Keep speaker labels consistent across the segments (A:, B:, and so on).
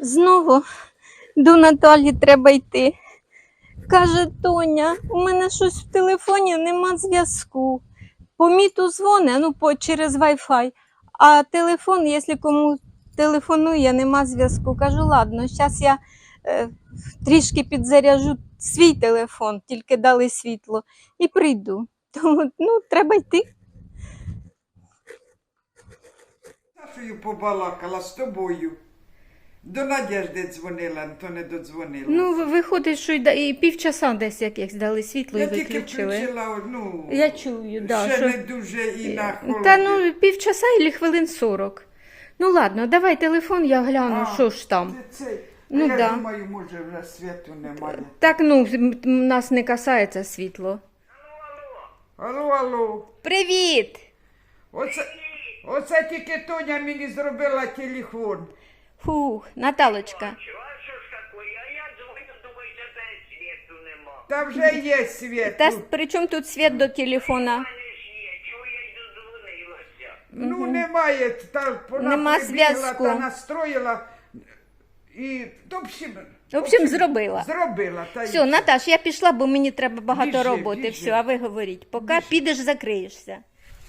A: Знову до Наталі треба йти. Каже Тоня, у мене щось в телефоні нема зв'язку. По міту дзвони, ну, по, через Wi-Fi, а телефон, якщо кому телефонує, нема зв'язку. Кажу, ладно, зараз я е, трішки підзаряжу свій телефон, тільки дали світло, і прийду. Тому ну, треба йти.
B: Сашою побалакала з тобою. До Надежди дзвонила, то не додзвонила.
A: Ну, виходить, що і півчаса десь якесь дали світло
B: я тільки включила одну.
A: Я чую, да,
B: ще
A: що-
B: не дуже і на холоді.
A: Та ну півчаса і хвилин 40. Ну ладно, давай телефон, я гляну,
B: А,
A: що ж там.
B: Це, це,
A: Ну,
B: я
A: да.
B: думаю, може вже світу немає.
A: Так, ну, м- нас не касається світло.
B: Алло, алло.
A: Привіт!
B: Оце, оце тільки Тоня мені зробила телефон.
A: Фух, Наталочка.
B: Та вже є світ.
A: Та с- при чому тут світ до телефона?
B: Ну, немає. Та, вона
A: Нема
B: прибігла
A: зв'язку.
B: Та настроїла. І, в общем,
A: В общем, зробила.
B: Зробила. Та й
A: Все, Наташ, я пішла, бо мені треба багато
B: Біжи,
A: роботи.
B: біжи.
A: Все, а ви говоріть. Поки підеш, закриєшся.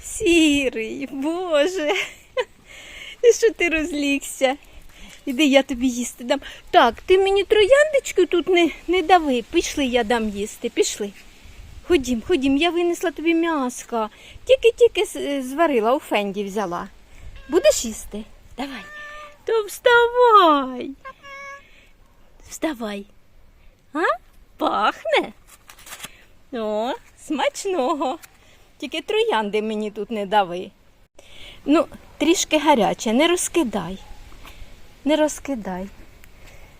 A: Сірий, Боже. І що ти розлігся? Іди, я тобі їсти дам. Так, ти мені трояндочку тут не, не дави. Пішли, я дам їсти. Пішли. Ходім, ходім, я винесла тобі м'яска. Тільки-тільки зварила, у фенді взяла. Будеш їсти? Давай. То вставай. Вставай. А? Пахне? О, смачного. Тільки троянди мені тут не дави. Ну, трішки гаряче, не розкидай. Не розкидай.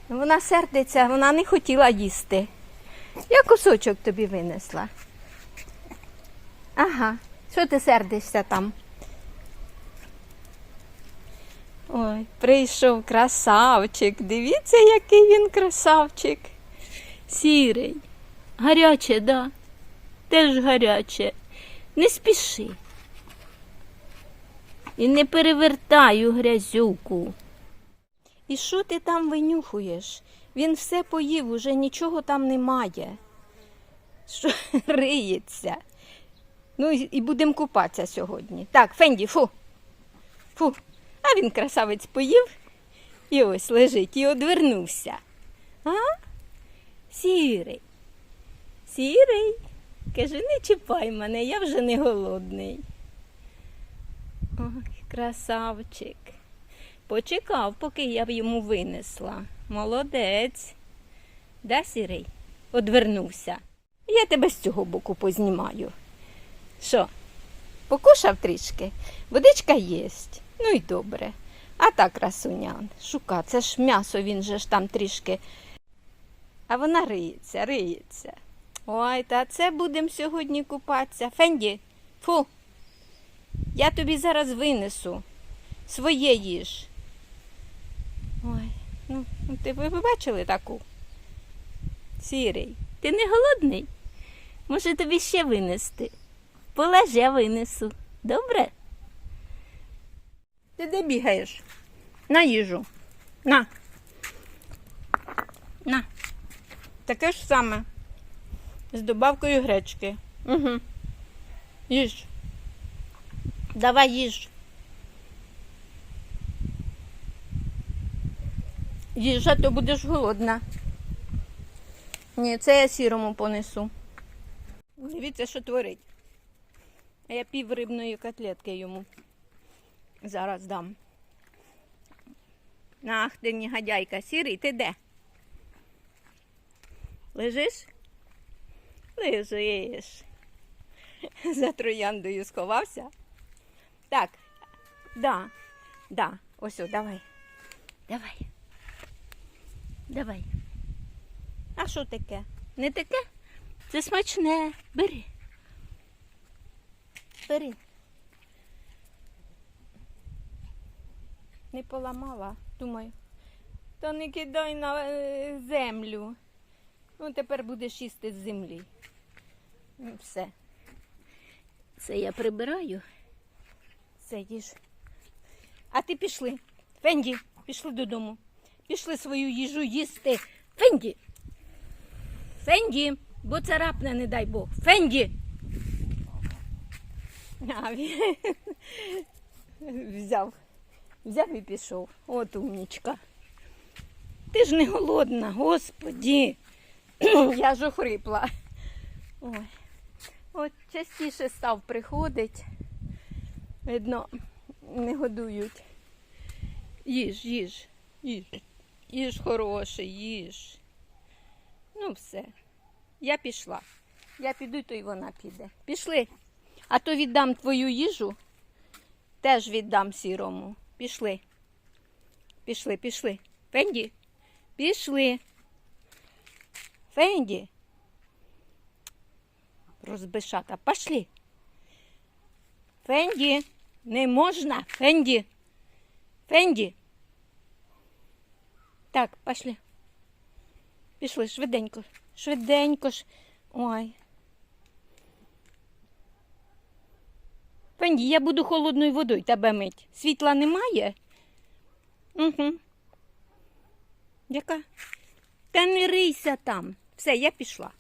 A: Вона сердиться, вона не хотіла їсти. Я кусочок тобі винесла. Ага, що ти сердишся там? Ой, прийшов красавчик. Дивіться, який він красавчик. Сірий. Гаряче, да. Теж гаряче. Не спіши. І не перевертай у грязюку. І що ти там винюхуєш? Він все поїв, уже нічого там немає. Що риється. Ну і будемо купатися сьогодні. Так, Фенді, фу. Фу. А він красавець поїв і ось лежить і одвернувся. А? Сірий. Сірий. Каже, не чіпай мене, я вже не голодний. Ой, красавчик. Почекав, поки я б йому винесла. Молодець. Да, сірий? Одвернувся. Я тебе з цього боку познімаю. Що? Покушав трішки? Водичка єсть. Ну й добре. А так, красунян, шука, це ж м'ясо, він же ж там трішки. А вона риється, риється. Ой, та це будемо сьогодні купатися. Фенді, фу. Я тобі зараз винесу. Своє їж. Ну, ти ви ви бачили таку? Сірий, ти не голодний? Може тобі ще винести? Полеж, я винесу. Добре? Ти де бігаєш? На їжу. На. На. Таке ж саме. З добавкою гречки. Угу. Їж. Давай їж. Їж, а то будеш голодна. Ні, це я сірому понесу. Дивіться, що творить. А я пів рибної котлетки йому зараз дам. Ах, ти негодяйка, сірий, ти де? Лежиш? Лежиш. За трояндою сховався. Так, да, да, ось, давай. Давай. Давай. А що таке? Не таке? Це смачне. Бери. Бери. Не поламала, думаю. Та не кидай на е, землю. Ну, тепер будеш їсти з землі. Ну, все. Це я прибираю. Це їж. А ти пішли. Фенді, пішли додому. Пішли свою їжу їсти. Фенді. Фенді, бо царапне, не дай Бог. Фенді. Взяв. Взяв і пішов. От умнічка. Ти ж не голодна, господі. Я ж охрипла. Ой. От частіше став приходить. Видно, не годують. Їж, їж, їж. Їж хороший, їж. Ну, все. Я пішла. Я піду, то й вона піде. Пішли. А то віддам твою їжу. Теж віддам сірому. Пішли. Пішли, пішли. Фенді, пішли. Фенді. Розбишата. Пошли. Фенді, не можна. Фенді. Фенді. Так, пішли. Пішли швиденько. Швиденько ж. Ой. Пенді, я буду холодною водою тебе мить. Світла немає? Угу. Яка? Та не рийся там. Все, я пішла.